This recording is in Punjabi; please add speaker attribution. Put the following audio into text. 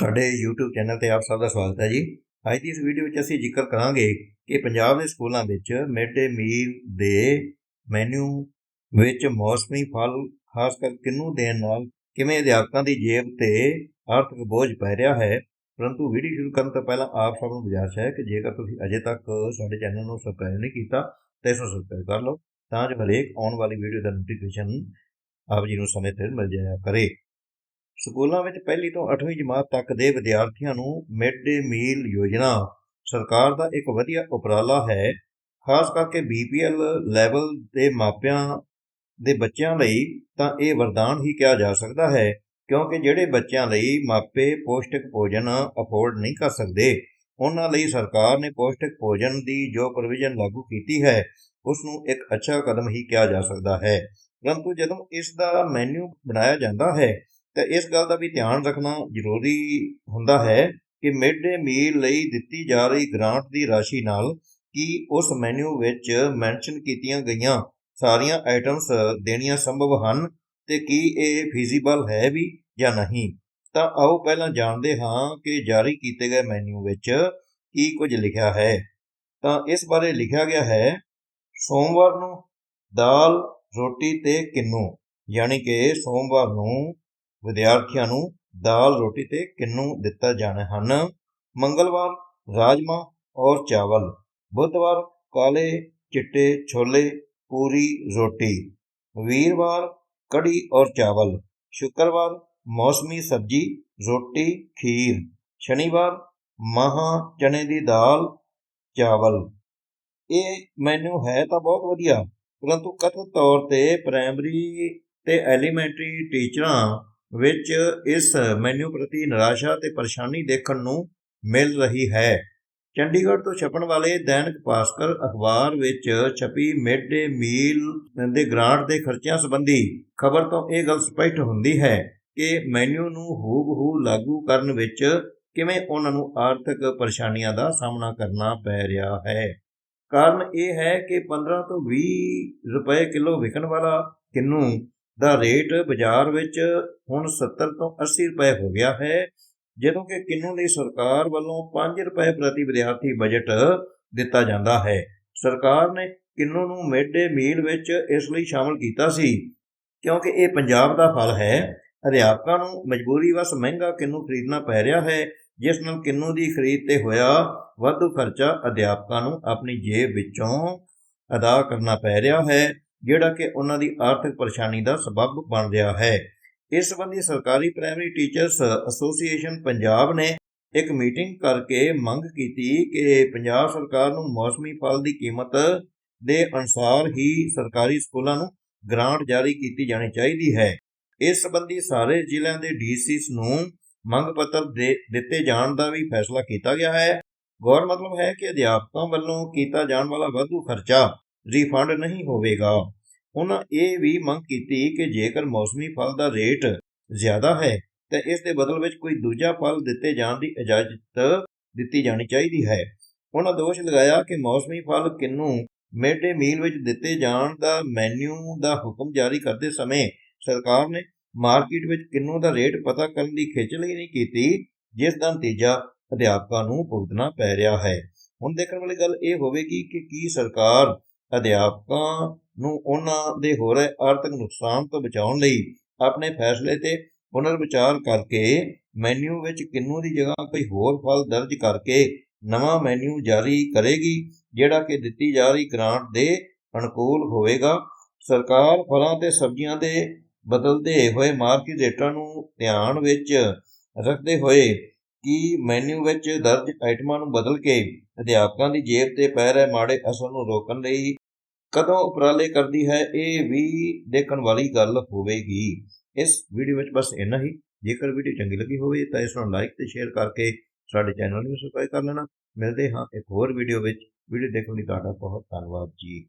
Speaker 1: ਸਾਡੇ YouTube ਚੈਨਲ ਤੇ ਆਪ ਸਭ ਦਾ ਸਵਾਗਤ ਹੈ ਜੀ। ਅੱਜ ਦੀ ਇਸ ਵੀਡੀਓ ਵਿੱਚ ਅਸੀਂ ਜ਼ਿਕਰ ਕਰਾਂਗੇ ਕਿ ਪੰਜਾਬ ਦੇ ਸਕੂਲਾਂ ਵਿੱਚ ਮਿਡ ਡੇ ਮੀਲ ਦੇ ਮੈਨੂ ਵਿੱਚ ਮੌਸਮੀ ਫਲ, ਖਾਸ ਕਰ ਕਿੰਨੂ ਦੇਣ ਨਾਲ ਕਿਵੇਂ ਅਧਿਆਪਕਾਂ ਦੀ ਜੇਬ ਤੇ ਆਰਥਿਕ ਬੋਝ ਪੈ ਰਿਹਾ ਹੈ। ਪਰੰਤੂ ਵੀਡੀਓ ਸ਼ੁਰੂ ਕਰਨ ਤੋਂ ਪਹਿਲਾਂ ਆਪ ਸਭ ਨੂੰ ਗੁਜ਼ਾਰਿਸ਼ ਹੈ ਕਿ ਜੇਕਰ ਤੁਸੀਂ ਅਜੇ ਤੱਕ ਸਾਡੇ ਚੈਨਲ ਨੂੰ ਸਬਸਕ੍ਰਾਈਬ ਨਹੀਂ ਕੀਤਾ, ਤਾਂ ਇਸ ਨੂੰ ਸਬਸਕ੍ਰਾਈਬ ਕਰ ਲਓ, ਤਾਂ ਜੋ ਹਰੇਕ ਆਉਣ ਵਾਲੀ ਵੀਡੀਓ ਦਾ ਨੋਟੀਫਿਕੇਸ਼ਨ ਆਪ ਜੀ ਨੂੰ ਸਮੇਂ ਤੇ ਮਿਲ ਜਾਇਆ ਕਰੇ। ਸਕੂਲਾਂ ਵਿੱਚ ਪਹਿਲੀ ਤੋਂ 8ਵੀਂ ਜਮਾਤ ਤੱਕ ਦੇ ਵਿਦਿਆਰਥੀਆਂ ਨੂੰ ਮਿਡ ਡੇ ਮੀਲ ਯੋਜਨਾ ਸਰਕਾਰ ਦਾ ਇੱਕ ਵਧੀਆ ਉਪਰਾਲਾ ਹੈ, ਖਾਸ ਕਰਕੇ ਬੀਪੀਐਲ ਲੈਵਲ ਦੇ ਮਾਪਿਆਂ ਦੇ ਬੱਚਿਆਂ ਲਈ ਤਾਂ ਇਹ ਵਰਦਾਨ ਹੀ ਕਿਹਾ ਜਾ ਸਕਦਾ ਹੈ, ਕਿਉਂਕਿ ਜਿਹੜੇ ਬੱਚਿਆਂ ਲਈ ਮਾਪੇ ਪੌਸ਼ਟਿਕ ਭੋਜਨ ਅਫੋਰਡ ਨਹੀਂ ਕਰ ਸਕਦੇ, ਉਹਨਾਂ ਲਈ ਸਰਕਾਰ ਨੇ ਪੌਸ਼ਟਿਕ ਭੋਜਨ ਦੀ ਜੋ ਪ੍ਰੋਵੀਜ਼ਨ ਲਾਗੂ ਕੀਤੀ ਹੈ ਉਸ ਨੂੰ ਇੱਕ ਅੱਛਾ ਕਦਮ ਹੀ ਕਿਹਾ ਜਾ ਸਕਦਾ ਹੈ। ਪਰੰਤੂ ਜਦੋਂ ਇਸ ਦਾ ਮੈਨੂ ਬਣਾਇਆ ਜਾਂਦਾ ਹੈ ਤਾਂ ਇਸ ਗੱਲ ਦਾ ਵੀ ਧਿਆਨ ਰੱਖਣਾ ਜ਼ਰੂਰੀ ਹੁੰਦਾ ਹੈ ਕਿ ਮਿਡ ਡੇ ਮੀਲ ਲਈ ਦਿੱਤੀ ਜਾ ਰਹੀ ਗ੍ਰਾਂਟ ਦੀ ਰਾਸ਼ੀ ਨਾਲ ਕੀ ਉਸ ਮੈਨੂ ਵਿੱਚ ਮੈਂਸ਼ਨ ਕੀਤੀਆਂ ਗਈਆਂ ਸਾਰੀਆਂ ਆਈਟਮਸ ਦੇਣੀਆਂ ਸੰਭਵ ਹਨ ਤੇ ਕੀ ਇਹ ਫੀਜ਼ੀਬਲ ਹੈ ਵੀ ਜਾਂ ਨਹੀਂ? ਤਾਂ ਆਓ ਪਹਿਲਾਂ ਜਾਣਦੇ ਹਾਂ ਕਿ ਜਾਰੀ ਕੀਤੇ ਗਏ ਮੈਨੂ ਵਿੱਚ ਕੀ ਕੁਝ ਲਿਖਿਆ ਹੈ। ਤਾਂ ਇਸ ਬਾਰੇ ਲਿਖਿਆ ਗਿਆ ਹੈ, ਸੋਮਵਾਰ ਨੂੰ ਦਾਲ, ਰੋਟੀ ਤੇ ਕਿੰਨੂ, ਯਾਨੀ ਕਿ ਸੋਮਵਾਰ ਨੂੰ ਵਿਦਿਆਰਥੀਆਂ ਨੂੰ ਦਾਲ, ਰੋਟੀ ਤੇ ਕਿੰਨੂ ਦਿੱਤਾ ਜਾਣੇ ਹਨ। ਮੰਗਲਵਾਰ ਰਾਜਮਾ ਔਰ ਚਾਵਲ, ਬੁੱਧਵਾਰ ਕਾਲੇ ਚਿੱਟੇ ਛੋਲੇ, ਪੂਰੀ ਰੋਟੀ, ਵੀਰਵਾਰ ਕੜੀ ਔਰ ਚਾਵਲ, ਸ਼ੁੱਕਰਵਾਰ ਮੌਸਮੀ ਸਬਜੀ, ਰੋਟੀ, ਖੀਰ, ਸ਼ਨੀਵਾਰ ਮਹਾ ਚਣੇ ਦੀ ਦਾਲ, ਚਾਵਲ। ਇਹ ਮੈਨੂ ਹੈ ਤਾਂ ਬਹੁਤ ਵਧੀਆ, ਪਰੰਤੂ ਕਥਿਤ ਤੌਰ ਤੇ ਪ੍ਰਾਇਮਰੀ ਤੇ ਐਲੀਮੈਂਟਰੀ ਟੀਚਰਾਂ ਵਿੱਚ ਇਸ ਮੈਨੂ ਪ੍ਰਤੀ ਨਿਰਾਸ਼ਾ ਤੇ ਪਰੇਸ਼ਾਨੀ ਦੇਖਣ ਨੂੰ ਮਿਲ ਰਹੀ ਹੈ। ਚੰਡੀਗੜ੍ਹ ਤੋਂ ਛਪਣ ਵਾਲੇ ਦੈਨਿਕ ਭਾਸਕਰ ਅਖਬਾਰ ਵਿੱਚ ਛਪੀ ਮਿਡ ਡੇ ਮੀਲ ਦੇ ਗ੍ਰਾਂਟ ਦੇ ਖਰਚਿਆਂ ਸੰਬੰਧੀ ਖਬਰ ਤੋਂ ਇਹ ਗੱਲ ਸਪਸ਼ਟ ਹੁੰਦੀ ਹੈ ਕਿ ਮੈਨੂ ਨੂੰ ਹੂਬਹੂ ਲਾਗੂ ਕਰਨ ਵਿੱਚ ਕਿਵੇਂ ਉਹਨਾਂ ਨੂੰ ਆਰਥਿਕ ਪਰੇਸ਼ਾਨੀਆਂ ਦਾ ਸਾਹਮਣਾ ਕਰਨਾ ਪੈ ਰਿਹਾ ਹੈ। ਕਾਰਨ ਇਹ ਹੈ ਕਿ 15 ਤੋਂ 20 ਰੁਪਏ ਕਿਲੋ ਵਿਕਣ ਵਾਲਾ ਕਿੰਨੂ ਦਾ ਰੇਟ ਬਾਜ਼ਾਰ ਵਿੱਚ ਹੁਣ 70 ਤੋਂ 80 ਰੁਪਏ ਹੋ ਗਿਆ ਹੈ, ਜਦੋਂ ਕਿ ਕਿੰਨੂ ਲਈ ਸਰਕਾਰ ਵੱਲੋਂ 5 ਰੁਪਏ ਪ੍ਰਤੀ ਵਿਦਿਆਰਥੀ ਬਜਟ ਦਿੱਤਾ ਜਾਂਦਾ ਹੈ। ਸਰਕਾਰ ਨੇ ਕਿੰਨੂ ਨੂੰ ਮਿਡ ਡੇ ਮੀਲ ਵਿੱਚ ਇਸ ਲਈ ਸ਼ਾਮਲ ਕੀਤਾ ਸੀ, ਕਿਉਂਕਿ ਇਹ ਪੰਜਾਬ ਦਾ ਫਲ ਹੈ। ਅਧਿਆਪਕਾਂ ਨੂੰ ਮਜਬੂਰੀ ਵਸ ਮਹਿੰਗਾ ਕਿੰਨੂ ਖਰੀਦਣਾ ਪੈ ਰਿਹਾ ਹੈ, ਜਿਸ ਨਾਲ ਕਿੰਨੂ ਦੀ ਖਰੀਦ ਤੇ ਹੋਇਆ ਵਾਧੂ ਖਰਚਾ ਅਧਿਆਪਕਾਂ ਨੂੰ ਆਪਣੀ ਜੇਬ ਵਿੱਚੋਂ ਅਦਾ ਕਰਨਾ ਪੈ ਰਿਹਾ ਹੈ। ਜਿਹੜਾ ਕਿ ਉਹਨਾਂ ਦੀ ਆਰਥਿਕ ਪਰੇਸ਼ਾਨੀ ਦਾ ਸਬਬ ਬਣ ਰਿਹਾ ਹੈ। ਇਸ ਸੰਬੰਧੀ ਸਰਕਾਰੀ ਪ੍ਰਾਇਮਰੀ ਟੀਚਰਸ ਐਸੋਸੀਏਸ਼ਨ ਪੰਜਾਬ ਨੇ ਇੱਕ ਮੀਟਿੰਗ ਕਰਕੇ ਮੰਗ ਕੀਤੀ ਕਿ ਪੰਜਾਬ ਸਰਕਾਰ ਨੂੰ ਮੌਸਮੀ ਫਲ ਦੀ ਕੀਮਤ ਦੇ ਅਨੁਸਾਰ ਹੀ ਸਰਕਾਰੀ ਸਕੂਲਾਂ ਨੂੰ ਗ੍ਰਾਂਟ ਜਾਰੀ ਕੀਤੀ ਜਾਣੀ ਚਾਹੀਦੀ ਹੈ। ਇਸ ਸੰਬੰਧੀ ਸਾਰੇ ਜ਼ਿਲ੍ਹਿਆਂ ਦੇ ਡੀਸੀਸ ਨੂੰ ਮੰਗ ਪੱਤਰ ਦੇ ਦਿੱਤੇ ਜਾਣ ਦਾ ਵੀ ਫੈਸਲਾ ਕੀਤਾ ਗਿਆ ਹੈ। ਗੌਰ ਮਤਲਬ ਹੈ ਕਿ ਅਧਿਆਪਕਾਂ ਵੱਲੋਂ ਕੀਤਾ ਜਾਣ ਵਾਲਾ ਵਾਧੂ ਖਰਚਾ ਰਿਫੰਡ ਨਹੀਂ ਹੋਵੇਗਾ। ਉਹਨਾਂ ਇਹ ਵੀ ਮੰਗ ਕੀਤੀ ਕਿ ਜੇਕਰ ਮੌਸਮੀ ਫਲ ਦਾ ਰੇਟ ਜ਼ਿਆਦਾ ਹੈ, ਤਾਂ ਇਸ ਦੇ ਬਦਲ ਵਿੱਚ ਕੋਈ ਦੂਜਾ ਫਲ ਦਿੱਤੇ ਜਾਣ ਦੀ ਇਜਾਜ਼ਤ ਦਿੱਤੀ ਜਾਣੀ ਚਾਹੀਦੀ ਹੈ। ਉਹਨਾਂ ਦੋਸ਼ ਲਗਾਇਆ ਕਿ ਮੌਸਮੀ ਫਲ ਕਿੰਨੂ ਮਿਡ ਮੀਲ ਵਿੱਚ ਦਿੱਤੇ ਜਾਣ ਦਾ ਮੈਨੂ ਦਾ ਹੁਕਮ ਜਾਰੀ ਕਰਦੇ ਸਮੇਂ ਸਰਕਾਰ ਨੇ ਮਾਰਕੀਟ ਵਿੱਚ ਕਿੰਨੂ ਦਾ ਰੇਟ ਪਤਾ ਕਰਨ ਦੀ ਖੇਚਲ ਹੀ ਨਹੀਂ ਕੀਤੀ, ਜਿਸ ਦਾ ਨਤੀਜਾ ਅਧਿਆਪਕਾਂ ਨੂੰ ਭੁਗਤਣਾ ਪੈ ਰਿਹਾ ਹੈ। ਹੁਣ ਦੇਖਣ ਵਾਲੀ ਗੱਲ ਇਹ ਹੋਵੇਗੀ ਕਿ ਕੀ ਸਰਕਾਰ ਅਧਿਆਪਕਾਂ ਨੂੰ ਉਹਨਾਂ ਦੇ ਹੋ ਰਹੇ ਆਰਥਿਕ ਨੁਕਸਾਨ ਤੋਂ ਬਚਾਉਣ ਲਈ ਆਪਣੇ ਫੈਸਲੇ ਤੇ ਪੁਨਰ ਵਿਚਾਰ ਕਰਕੇ ਮੈਨੂ ਵਿੱਚ ਕਿੰਨੂ ਦੀ ਜਗ੍ਹਾ ਕੋਈ ਹੋਰ ਫਲ ਦਰਜ ਕਰਕੇ ਨਵਾਂ ਮੈਨੂ ਜਾਰੀ ਕਰੇਗੀ, ਜਿਹੜਾ ਕਿ ਦਿੱਤੀ ਜਾ ਰਹੀ ਗ੍ਰਾਂਟ ਦੇ ਅਨੁਕੂਲ ਹੋਵੇਗਾ। ਸਰਕਾਰ ਫਲਾਂ ਤੇ ਸਬਜ਼ੀਆਂ ਦੇ ਬਦਲਦੇ ਹੋਏ ਮਾਰਕੀਟ ਰੇਟਾਂ ਨੂੰ ਧਿਆਨ ਵਿੱਚ ਰੱਖਦੇ ਹੋਏ ਕਿ ਮੈਨੂ ਵਿੱਚ ਦਰਜ ਆਈਟਮਾਂ ਨੂੰ ਬਦਲ ਕੇ ਅਧਿਆਪਕਾਂ ਦੀ ਜੇਬ ਤੇ ਪੈ ਰਹੇ ਮਾੜੇ ਅਸਰ ਨੂੰ ਰੋਕਣ ਲਈ ਕਦੋਂ ਉਪਰਾਲੇ ਕਰਦੀ ਹੈ, ਇਹ ਵੀ ਦੇਖਣ ਵਾਲੀ ਗੱਲ ਹੋਵੇਗੀ। ਇਸ ਵੀਡੀਓ ਵਿੱਚ ਬਸ ਇੰਨਾ ਹੀ। ਜੇਕਰ ਵੀਡੀਓ ਚੰਗੀ ਲੱਗੀ ਹੋਵੇ ਤਾਂ ਇਸ ਨੂੰ ਲਾਈਕ ਤੇ ਸ਼ੇਅਰ ਕਰਕੇ ਸਾਡੇ ਚੈਨਲ ਨੂੰ ਸਬਸਕ੍ਰਾਈਬ ਕਰ ਲੈਣਾ। ਮਿਲਦੇ ਹਾਂ ਇੱਕ ਹੋਰ ਵੀਡੀਓ ਵਿੱਚ। ਵੀਡੀਓ ਦੇਖਣ ਲਈ ਤੁਹਾਡਾ ਬਹੁਤ ਧੰਨਵਾਦ ਜੀ।